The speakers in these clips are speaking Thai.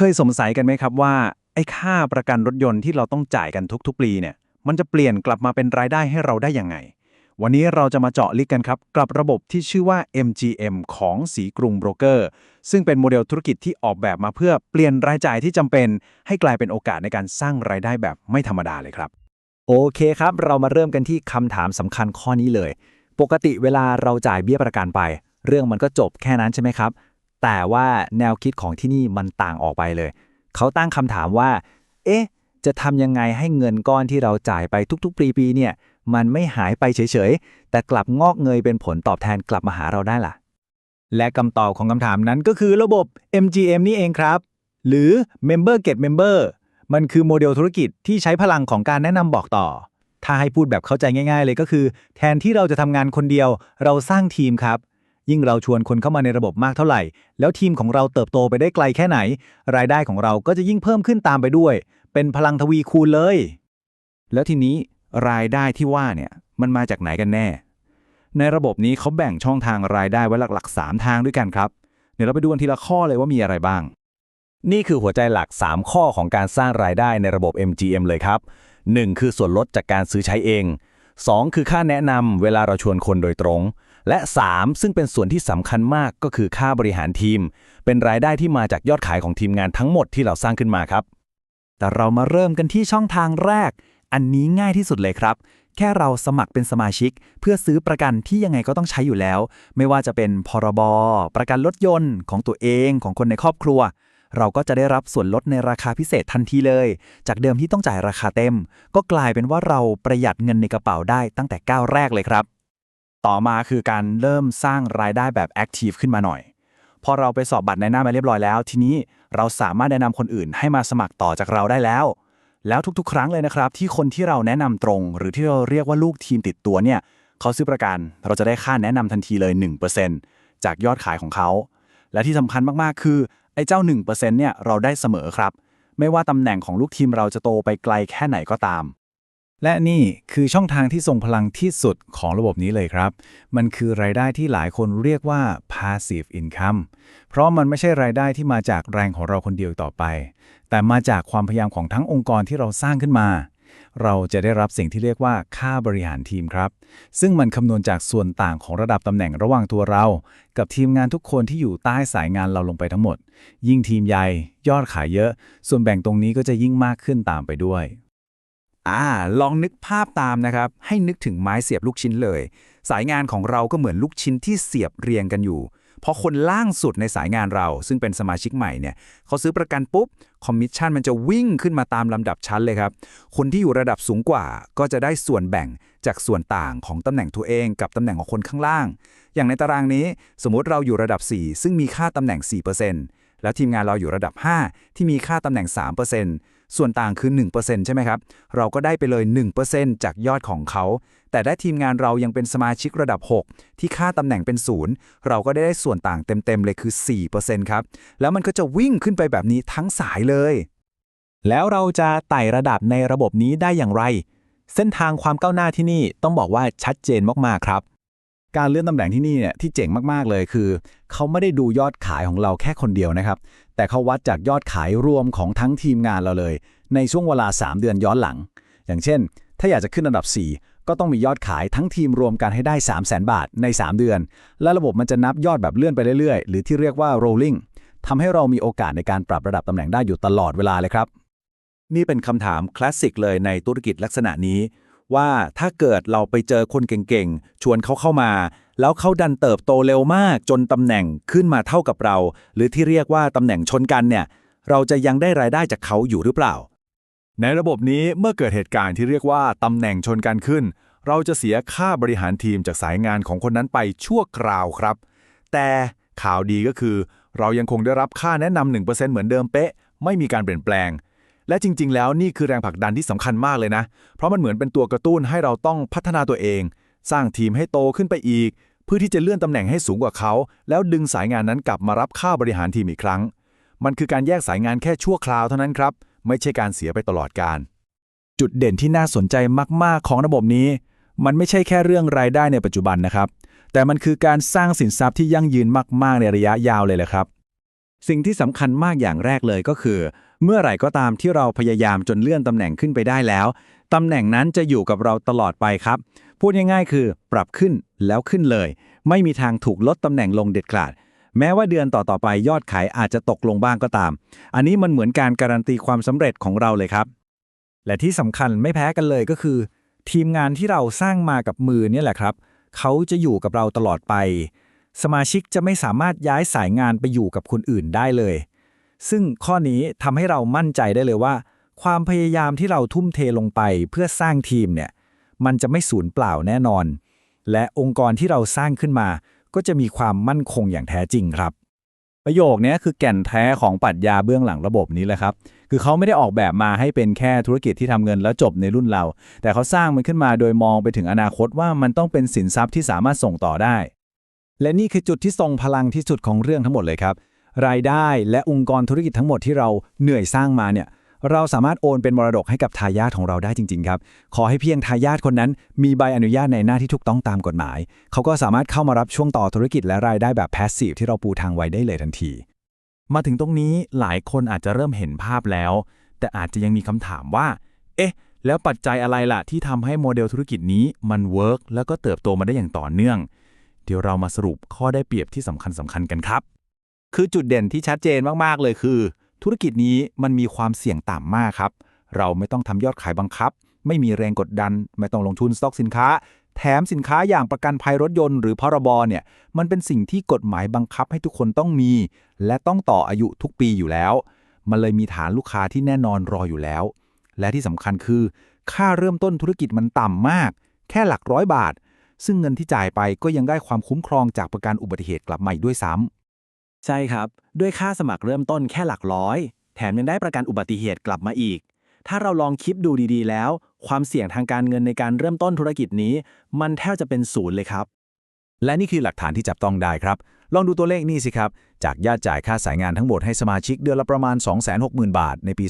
เคยสงสัยกันไหมครับว่า ไอ้ค่าประกันรถยนต์ที่เราต้องจ่ายกันทุกๆ ปีเนี่ย มันจะเปลี่ยนกลับมาเป็นรายได้ให้เราได้ยังไง วันนี้เราจะมาเจาะลึกกันครับกับระบบที่ชื่อว่า MGM ของสีกรุงโบรกเกอร์ ซึ่งเป็นโมเดลธุรกิจที่ออกแบบมาเพื่อเปลี่ยนรายจ่ายที่จำเป็น ให้กลายเป็นโอกาสในการสร้างรายได้แบบไม่ธรรมดาเลยครับ โอเคครับ เรามาเริ่มกันที่คำถามสำคัญข้อนี้เลย ปกติเวลาเราจ่ายเบี้ยประกันไป เรื่องมันก็จบแค่นั้นใช่ไหมครับ แต่ว่าแนวคิดของที่นี่มันต่างออกไปเลย เขาตั้งคำถามว่า เอ๊ะ จะทำยังไงให้เงินก้อนที่เราจ่ายไปทุกๆ ปีปีเนี่ย มันไม่หายไปเฉยๆ แต่กลับงอกเงยเป็นผลตอบแทนกลับมาหาเราได้ล่ะ และคำตอบของคำถามนั้นก็คือระบบ MGM นี่เองครับ หรือ Member Get Member มันคือโมเดลธุรกิจที่ใช้พลังของการแนะนำบอกต่อ ถ้าให้พูดแบบเข้าใจง่าย ๆ เลยก็คือ แทนที่เราจะทำงานคนเดียว เราสร้างทีมครับ ยิ่งเราชวนคนเข้ามาในระบบมากเท่าไหร่ แล้วทีมของเราเติบโตไปได้ไกลแค่ไหน รายได้ของเราก็จะยิ่งเพิ่มขึ้นตามไปด้วย เป็นพลังทวีคูณเลย แล้วทีนี้รายได้ที่ว่าเนี่ยมันมาจากไหนกันแน่ ในระบบนี้เขาแบ่งช่องทางรายได้ไว้หลักๆ 3 ทางด้วยกันครับเดี๋ยวเราไปดูกันทีละข้อเลยว่ามีอะไรบ้าง นี่คือหัวใจหลัก 3 ข้อของการสร้างรายได้ในระบบ MGM เลยครับ 1. คือส่วนลดจากการซื้อใช้เอง 2. คือค่าแนะนำเวลาเราชวนคนโดยตรง และ 3. ซึ่งเป็นส่วนที่สำคัญมากก็คือค่าบริหารทีม เป็นรายได้ที่มาจากยอดขายของทีมงานทั้งหมดที่เราสร้างขึ้นมาครับ แต่เรามาเริ่มกันที่ช่องทางแรก อันนี้ง่ายที่สุดเลยครับ แค่เราสมัครเป็นสมาชิก เพื่อซื้อประกันที่ยังไงก็ต้องใช้อยู่แล้ว ไม่ว่าจะเป็นพรบประกันรถยนต์ของตัวเองของคนในครอบครัว เราก็จะได้รับส่วนลดในราคาพิเศษทันทีเลย จากเดิมที่ต้องจ่ายราคาเต็ม ก็กลายเป็นว่าเราประหยัดเงินในกระเป๋าได้ตั้งแต่ก้าวแรกเลยครับ ต่อมาคือการเริ่มสร้างรายได้แบบแอคทีฟขึ้นมาหน่อย พอเราไปสอบบัตรในหน้ามาเรียบร้อยแล้ว ทีนี้เราสามารถแนะนำคนอื่นให้มาสมัครต่อจากเราได้แล้ว แล้วทุกๆ ครั้งเลยนะครับ ที่คนที่เราแนะนำตรง หรือที่เราเรียกว่าลูกทีมติดตัวเนี่ยเขาซื้อประกันเราจะได้ค่าแนะนำทันทีเลย 1%จากยอดขายของเขา และที่สำคัญมากๆ คือไอ้เจ้า 1%เนี่ยเราได้เสมอครับ ไม่ว่าตำแหน่งของลูกทีมเราจะโตไปไกลแค่ไหนก็ตาม และนี่คือช่องทางที่ทรงพลังที่สุดของระบบนี้เลยครับ มันคือรายได้ที่หลายคนเรียกว่า passive income เพราะมันไม่ใช่รายได้ที่มาจากแรงของเราคนเดียวต่อไป แต่มาจากความพยายามของทั้งองค์กรที่เราสร้างขึ้นมา เราจะได้รับสิ่งที่เรียกว่าค่าบริหารทีมครับ ซึ่งมันคำนวณจากส่วนต่างของระดับตำแหน่งระหว่างตัวเรา กับทีมงานทุกคนที่อยู่ใต้สายงานเราลงไปทั้งหมด ยิ่งทีมใหญ่ ยอดขายเยอะ ส่วนแบ่งตรงนี้ก็จะยิ่งมากขึ้นตามไปด้วย อ่า ลองนึกภาพตามนะครับ ให้นึกถึงไม้เสียบลูกชิ้นเลย สายงานของเราก็เหมือนลูกชิ้นที่เสียบเรียงกันอยู่พอคนล่างสุดในสายงานเรา ซึ่งเป็นสมาชิกใหม่เนี่ยเขาซื้อประกันปุ๊บ คอมมิชชั่นมันจะวิ่งขึ้นมาตามลำดับชั้นเลยครับ คนที่อยู่ระดับสูงกว่า ก็จะได้ส่วนแบ่งจากส่วนต่างของตำแหน่งตัวเอง กับตำแหน่งของคนข้างล่าง อย่างในตารางนี้ สมมุติเราอยู่ระดับ 4 ซึ่งมีค่าตำแหน่ง 4%แล้วทีมงานเราอยู่ระดับ 5 ที่มีค่าตำแหน่ง 3% ส่วนต่างคือ 1%ใช่ไหมครับ เราก็ได้ไปเลย 1%จากยอดของเขา แต่ได้ทีมงานเรายังเป็นสมาชิกระดับ 6 ที่ค่าตำแหน่งเป็น0เราก็ได้ได้ส่วนต่างเต็มๆเลยคือ 4%ครับ แล้วมันก็จะวิ่งขึ้นไปแบบนี้ทั้งสายเลย แล้วเราจะไต่ระดับในระบบนี้ได้อย่างไร เส้นทางความก้าวหน้าที่นี่ต้องบอกว่าชัดเจนมากๆครับ การเลื่อนตำแหน่งที่นี่เนี่ยที่เจ๋งมากๆเลยคือ เขาไม่ได้ดูยอดขายของเราแค่คนเดียวนะครับ แต่เขาวัดจากยอดขายรวมของทั้งทีมงานเราเลย ในช่วงเวลา 3 เดือนย้อนหลัง อย่างเช่น ถ้าอยากจะขึ้นอันดับ 4 ก็ต้องมียอดขายทั้งทีมรวมกันให้ได้ 3 0 0 0 0 0 บาทใน 3 เดือน และระบบมันจะนับยอดแบบเลื่อนไปเรื่อยๆ หรือที่เรียกว่า rolling ทำให้เรามีโอกาสในการปรับระดับตำแหน่งได้อยู่ตลอดเวลาเลยครับนี่เป็นคำถามคลาสสิกเลยในธุรกิจลักษณะนี้ ว่าถ้าเกิดเราไปเจอคนเก่งๆ ชวนเขาเข้ามา แล้วเขาดันเติบโตเร็วมากจนตำแหน่งขึ้นมาเท่ากับเรา หรือที่เรียกว่าตำแหน่งชนกันเนี่ย เราจะยังได้รายได้จากเขาอยู่หรือเปล่า ในระบบนี้เมื่อเกิดเหตุการณ์ที่เรียกว่าตำแหน่งชนกันขึ้น เราจะเสียค่าบริหารทีมจากสายงานของคนนั้นไปชั่วคราวครับ แต่ข่าวดีก็คือ เรายังคงได้รับค่าแนะนำ1%เหมือนเดิมเป๊ะ ไม่มีการเปลี่ยนแปลง และจริง ๆ แล้วนี่คือแรงผลักดันที่สำคัญมากเลยนะ เพราะมันเหมือนเป็นตัวกระตุ้นให้เราต้องพัฒนาตัวเอง สร้างทีมให้โตขึ้นไปอีก เพื่อที่จะเลื่อนตำแหน่งให้สูงกว่าเขา แล้วดึงสายงานนั้นกลับมารับค่าบริหารทีมอีกครั้ง มันคือการแยกสายงานแค่ชั่วคราวเท่านั้นครับ ไม่ใช่การเสียไปตลอดการ จุดเด่นที่น่าสนใจมาก ๆ ของระบบนี้ มันไม่ใช่แค่เรื่องรายได้ในปัจจุบันนะครับ แต่มันคือการสร้างสินทรัพย์ที่ยั่งยืนมาก ๆ ในระยะยาวเลยแหละครับ สิ่งที่สำคัญมากอย่างแรกเลยก็คือ เมื่อไหร่ก็ตามที่เราพยายามจนเลื่อนตำแหน่งขึ้นไปได้แล้ว ตำแหน่งนั้นจะอยู่กับเราตลอดไปครับ พูดง่ายๆ คือ ปรับขึ้นแล้วขึ้นเลย ไม่มีทางถูกลดตำแหน่งลงเด็ดขาด แม้ว่าเดือนต่อๆไปยอดขายอาจจะตกลงบ้างก็ตาม อันนี้มันเหมือนการการันตีความสำเร็จของเราเลยครับ และที่สำคัญไม่แพ้กันเลยก็คือ ทีมงานที่เราสร้างมากับมือเนี่ยแหละครับ เขาจะอยู่กับเราตลอดไป สมาชิกจะไม่สามารถย้ายสายงานไปอยู่กับคนอื่นได้เลย ซึ่งข้อนี้ทำให้เรามั่นใจได้เลยว่า ความพยายามที่เราทุ่มเทลงไปเพื่อสร้างทีมเนี่ยมันจะไม่สูญเปล่าแน่นอน และองค์กรที่เราสร้างขึ้นมา ก็จะมีความมั่นคงอย่างแท้จริงครับ ประโยคนี้คือแก่นแท้ของปรัชญาเบื้องหลังระบบนี้แหละครับ คือเขาไม่ได้ออกแบบมาให้เป็นแค่ธุรกิจที่ทำเงินแล้วจบในรุ่นเรา แต่เขาสร้างมันขึ้นมาโดยมองไปถึงอนาคตว่ามันต้องเป็นสินทรัพย์ที่สามารถส่งต่อได้ และนี่คือจุดที่ทรงพลังที่สุดของเรื่องทั้งหมดเลยครับ รายได้และองค์กรธุรกิจทั้งหมดที่เราเหนื่อยสร้างมาเนี่ยเราสามารถโอนเป็นมรดกให้กับทายาทของเราได้จริง ๆ ครับ ขอให้เพียงทายาทคนนั้น มีใบอนุญาตในหน้าที่ถูกต้องตามกฎหมาย เขาก็สามารถเข้ามารับช่วงต่อธุรกิจและรายได้แบบแพสซีฟที่เราปูทางไว้ได้เลยทันที มาถึงตรงนี้หลายคนอาจจะเริ่มเห็นภาพแล้ว แต่อาจจะยังมีคำถามว่า เอ๊ะ แล้วปัจจัยอะไรล่ะ ที่ทำให้โมเดลธุรกิจนี้มันเวิร์กแล้วก็เติบโตมาได้อย่างต่อเนื่อง เดี๋ยวเรามาสรุปข้อได้เปรียบที่สำคัญสำคัญกันครับ คือจุดเด่นที่ชัดเจนมาก ๆ เลยคือ ธุรกิจนี้มันมีความเสี่ยงต่ำมากครับ เราไม่ต้องทำยอดขายบังคับ ไม่มีแรงกดดัน ไม่ต้องลงทุนสต็อกสินค้า แถมสินค้าอย่างประกันภัยรถยนต์หรือพรบเนี่ย มันเป็นสิ่งที่กฎหมายบังคับให้ทุกคนต้องมี และต้องต่ออายุทุกปีอยู่แล้ว มันเลยมีฐานลูกค้าที่แน่นอนรออยู่แล้ว และที่สำคัญคือ ค่าเริ่มต้นธุรกิจมันต่ำมาก แค่หลักร้อยบาท ซึ่งเงินที่จ่ายไปก็ยังได้ความคุ้มครองจากประกันอุบัติเหตุกลับมาอีกด้วยซ้ำ ใช่ครับ ด้วยค่าสมัครเริ่มต้นแค่หลักร้อย แถมยังได้ประกันอุบัติเหตุกลับมาอีก ถ้าเราลองคิดดูดีๆ แล้ว ความเสี่ยงทางการเงินในการเริ่มต้นธุรกิจนี้ มันแทบจะเป็นศูนย์เลยครับ และนี่คือหลักฐานที่จับต้องได้ครับ ลองดูตัวเลขนี่สิครับ จากยอดจ่ายค่าสายงานทั้งหมดให้สมาชิกเดือนละประมาณ 260,000 บาท ในปี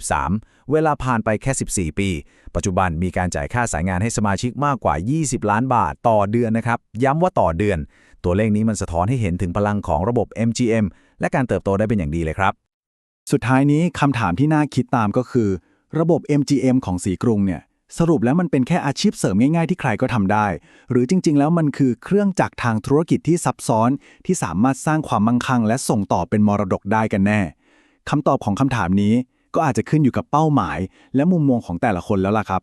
2553 เวลาผ่านไปแค่ 14 ปี ปัจจุบันมีการจ่ายค่าสายงานให้สมาชิกมากกว่า 20 ล้านบาทต่อเดือนนะครับ ย้ำว่าต่อเดือน ตัวเลขนี้มันสะท้อนให้เห็นถึงพลังของระบบ MGM และการเติบโตได้เป็นอย่างดีเลยครับ สุดท้ายนี้คำถามที่น่าคิดตามก็คือ ระบบ MGM ของสีกรุงเนี่ยสรุปแล้วมันเป็นแค่อาชีพเสริมง่ายๆที่ใครก็ทำได้ หรือจริงๆ แล้วมันคือเครื่องจักรทางธุรกิจที่ซับซ้อน ที่สามารถสร้างความมั่งคั่ง และส่งต่อเป็นมรดกได้กันแน่คำตอบของคำถามนี้ก็อาจจะขึ้นอยู่กับเป้าหมาย และมุมมองของแต่ละคนแล้วล่ะครับ